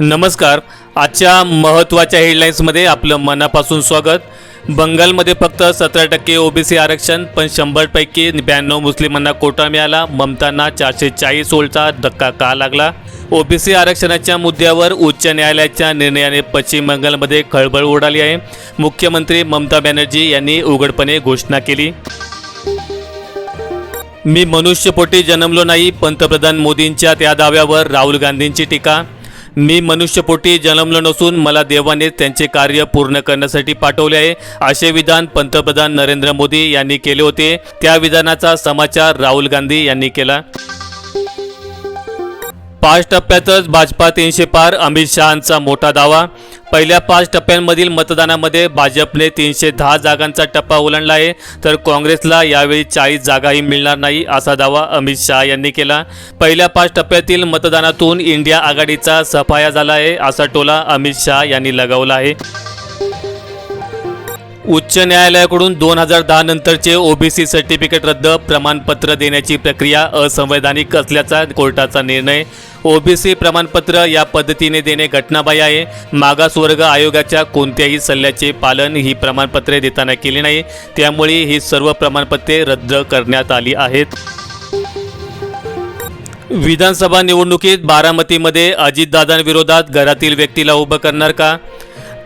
नमस्कार. आजच्या महत्त्वाच्या हेडलाईन्समध्ये आपलं मनापासून स्वागत. बंगालमध्ये फक्त सतरा टक्के ओबीसी आरक्षण पण शंभरपैकी ब्याण्णव मुस्लिमांना कोटा मिळाला. ममतांना चारशे चाळीस ओळचा धक्का का लागला? ओबीसी आरक्षणाच्या मुद्द्यावर उच्च न्यायालयाच्या निर्णयाने पश्चिम बंगालमध्ये खळबळ उडाली आहे. मुख्यमंत्री ममता बॅनर्जी यांनी उघडपणे घोषणा केली. मी मनुष्यपोटी जन्मलो नाही पंतप्रधान मोदींच्या त्या दाव्यावर राहुल गांधींची टीका. मी मनुष्यपोटी जन्मलो नसून मला देवाने त्यांचे कार्य पूर्ण करण्यासाठी पाठवले आहे असे विधान पंतप्रधान नरेंद्र मोदी यांनी केले होते. त्या विधानाचा समाचार राहुल गांधी यांनी केला. पाच टप्प्यातच भाजपा तीनशे पार अमित शहांचा मोठा दावा. पहिल्या पाच टप्प्यांमधील मतदानामध्ये भाजपने तीनशे दहा जागांचा टप्पा ओलांडला आहे. तर काँग्रेसला यावेळी चाळीस जागाही मिळणार नाही असा दावा अमित शहा यांनी केला. पहिल्या पाच टप्प्यातील मतदानातून इंडिया आघाडीचा सफाया झाला आहे असा टोला अमित शहा यांनी लगावला आहे. उच्च न्यायालयाकडून दोन हजार दहा नंतरचे ओबीसी सर्टिफिकेट रद्द प्रमाणपत्र देण्याची प्रक्रिया असंवैधानिक असल्याचा कोर्टाचा निर्णय. ओबीसी प्रमाणपत्र या पद्धतीने देणे घटनाबाह्य आहे. मागासवर्ग आयोगाच्या कोणत्याही सल्ल्याचे पालन ही प्रमाणपत्रे देताना केली नाही. त्यामुळे ही सर्व प्रमाणपत्रे रद्द करण्यात आली आहेत. विधानसभा निवडणुकीत बारामतीमध्ये अजितदादांविरोधात घरातील व्यक्तीला उभं करणार का?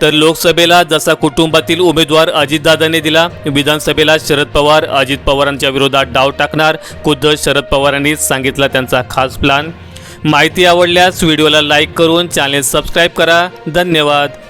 तर लोकसभेला जसा कुटुंबातील उमेदवार अजितदादांनी दिला विधानसभेला शरद पवार अजित पवारांच्या विरोधात डाव टाकणार खुद्द शरद पवारांनीच सांगितला त्यांचा खास प्लान. माहिती आवडल्यास व्हिडिओला लाईक करून चॅनेल सबस्क्राईब करा. धन्यवाद.